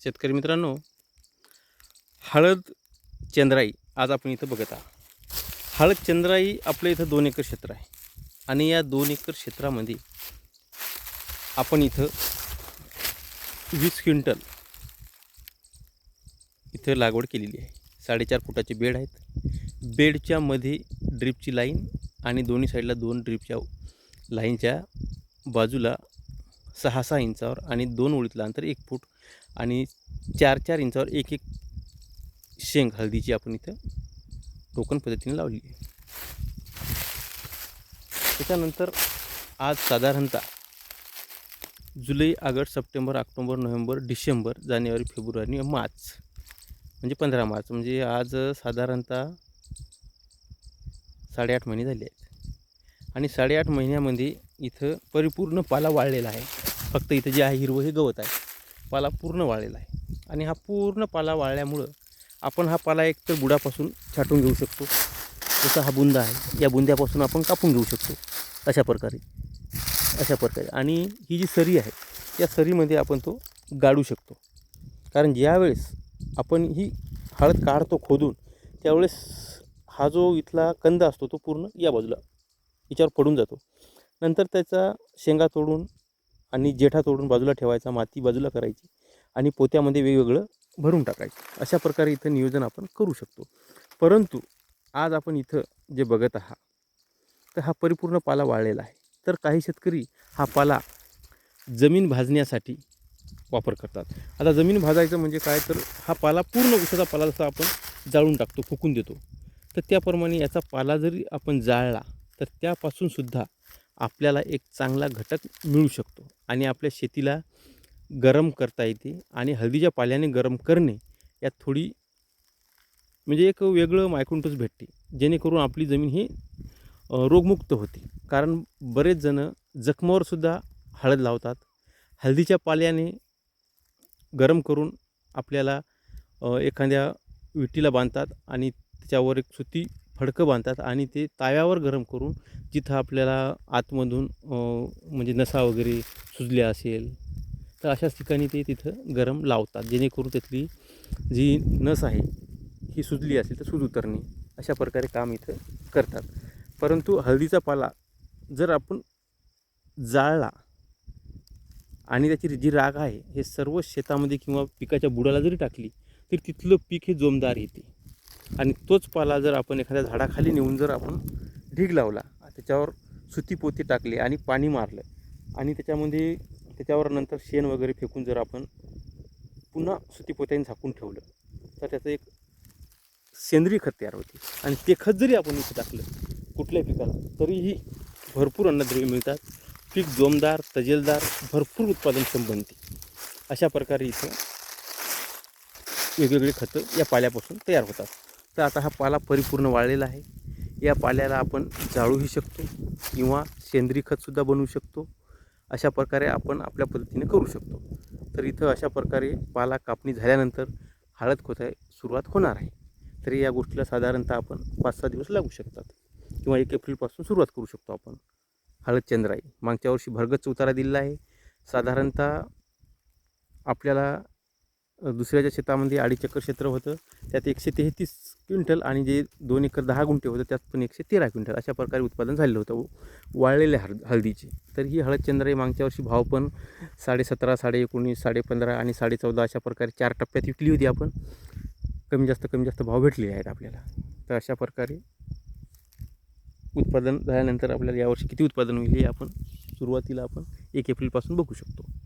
शेतकरी मित्रांनो हळद चंद्राई आज आपण इथं बघत आहात. हळद चंद्राई आपल्या इथं दोन एकर क्षेत्र आहे. आणि या दोन एकर क्षेत्रामध्ये आपण इथं वीस क्विंटल इथं लागवड केलेली आहे. साडेचार फुटाचे बेड आहेत. बेडच्या मध्ये ड्रीपची लाईन आणि दोन्ही साईडला दोन ड्रीपच्या लाईनच्या बाजूला सहा सहा इंचावर आणि दोन ओळीतलं अंतर एक फूट आणि चार चार इंचावर एक एक शेंग हळदीची आपण इथं टोकन पद्धतीने लावली त्याच्यानंतर आज साधारणतः जुलै August September October November December जानेवारी फेब्रुवारी आणि मार्च म्हणजे पंधरा मार्च म्हणजे आज साधारणतः साडेआठ महिने झाले आहेत. आणि साडेआठ महिन्यामध्ये इथं परिपूर्ण पाला वाळलेला आहे. फक्त इथं जे आहे हिरवं हे गवत आहे. पाला पूर्ण वाळलेला आहे. आणि हा पूर्ण पाला वाळल्यामुळं आपण हा पाला एक तर बुडापासून छाटून घेऊ शकतो. जसा हा बुंदा आहे या बुंद्यापासून आपण कापून घेऊ शकतो. अशा प्रकारे अशा प्रकारे. आणि ही जी सरी आहे या सरीमध्ये आपण तो गाडू शकतो. कारण ज्यावेळेस आपण ही हळद काढतो खोदून त्यावेळेस हा जो इथला कंद असतो तो पूर्ण या बाजूला याच्यावर पडून जातो. नंतर त्याचा शेंगा तोडून आणि जेठा तोडून बाजूला ठेवायचा माती बाजूला करायची आणि पोत्यामध्ये वेगवेगळं भरून टाकायचं. अशा प्रकारे इथं नियोजन आपण करू शकतो. परंतु आज आपण इथं जे बघत आहात तर हा परिपूर्ण पाला वाळलेला आहे. तर काही शेतकरी हा पाला जमीन भाजण्यासाठी वापर करतात. आता जमीन भाजायचं म्हणजे काय? तर हा पाला पूर्ण उसाचा पाला जसा आपण जाळून टाकतो फुकून देतो. तर त्याप्रमाणे याचा पाला जरी आपण जाळला तर त्यापासूनसुद्धा आपल्याला एक चांगला घटक मिळू शकतो आणि आपल्या शेतीला गरम करता येते आणि हळदीच्या पाल्याने गरम करणे यात थोडी म्हणजे एक वेगळं मायकुंटच भेटते. जेणेकरून आपली जमीन ही रोगमुक्त होते. कारण बरेच जणं जखमावरसुद्धा हळद लावतात. हळदीच्या पाल्याने गरम करून आपल्याला एखाद्या विटीला बांधतात आणि त्याच्यावर एक सुती फडकं बांधतात आणि ते ताव्यावर गरम करून जिथं आपल्याला आतमधून म्हणजे नसा वगैरे सुजल्या असेल तर अशाच ठिकाणी ते तिथं गरम लावतात. जेणेकरून त्यातली जी नस आहे ही सुजली असेल तर सूज उतरणे अशा प्रकारे काम इथं करतात. परंतु हळदीचा पाला जर आपण जाळला आणि त्याची जी राग आहे हे सर्व शेतामध्ये किंवा पिकाच्या बुडाला जरी टाकली तरी तिथलं पीक हे जोमदार येते. आणि तोच पाला जर आपण एखाद्या झाडाखाली नेऊन जर आपण ढीग लावला त्याच्यावर सुती पोती टाकली आणि पाणी मारलं आणि त्याच्यामध्ये त्याच्यावर नंतर शेण वगैरे फेकून जर आपण पुन्हा सुती पोत्याने झाकून ठेवलं तर त्याचं एक सेंद्रिय खत तयार होते. आणि ते खत जरी आपण इथे टाकलं कुठल्याही पिकाला तरीही भरपूर अन्नद्रव्य मिळतात. पीक जोमदार तजेलदार भरपूर उत्पादन बनते. अशा प्रकारे इथं वेगवेगळी खतं या पाल्यापासून तयार होतात. तर आता हा पाला परिपूर्ण वाळलेला आहे. या पाल्याला आपण जाळूही शकतो किंवा सेंद्रिय खतसुद्धा बनवू शकतो. अशा प्रकारे आपण आपल्या पद्धतीने करू शकतो. तर इथं अशा प्रकारे पाला कापणी झाल्यानंतर हळद खोताय सुरुवात होणार आहे. तरी या गोष्टीला साधारणतः आपण पाच सहा दिवस लागू शकतात किंवा एक एप्रिलपासून सुरुवात करू शकतो आपण. हळद चंद्राई मागच्या वर्षी भरगच उतारा दिलेला आहे. साधारणतः आपल्याला दुसऱ्याच्या शेतामध्ये अडीचक्कर क्षेत्र होतं. त्यात एकशे तेहतीस क्विंटल आणि जे दोन एकर दहा गुंठे होतं त्यात पण एकशे तेरा क्विंटल अशा प्रकारे उत्पादन झालेलं होतं. वाळलेल्या हळ हळदीचे. तर ही हळद चंद्राई मागच्या वर्षी भाव पण साडेसतरा साडे एकोणीस साडे पंधरा आणि साडे चौदा अशा प्रकारे चार टप्प्यात विकली होती आपण. कमी जास्त कमी जास्त भाव भेटलेले आहेत आपल्याला. तर अशा प्रकारे उत्पादन झाल्यानंतर आपल्याला यावर्षी किती उत्पादन होईल हे आपण सुरुवातीला आपण एक एप्रिलपासून बघू शकतो.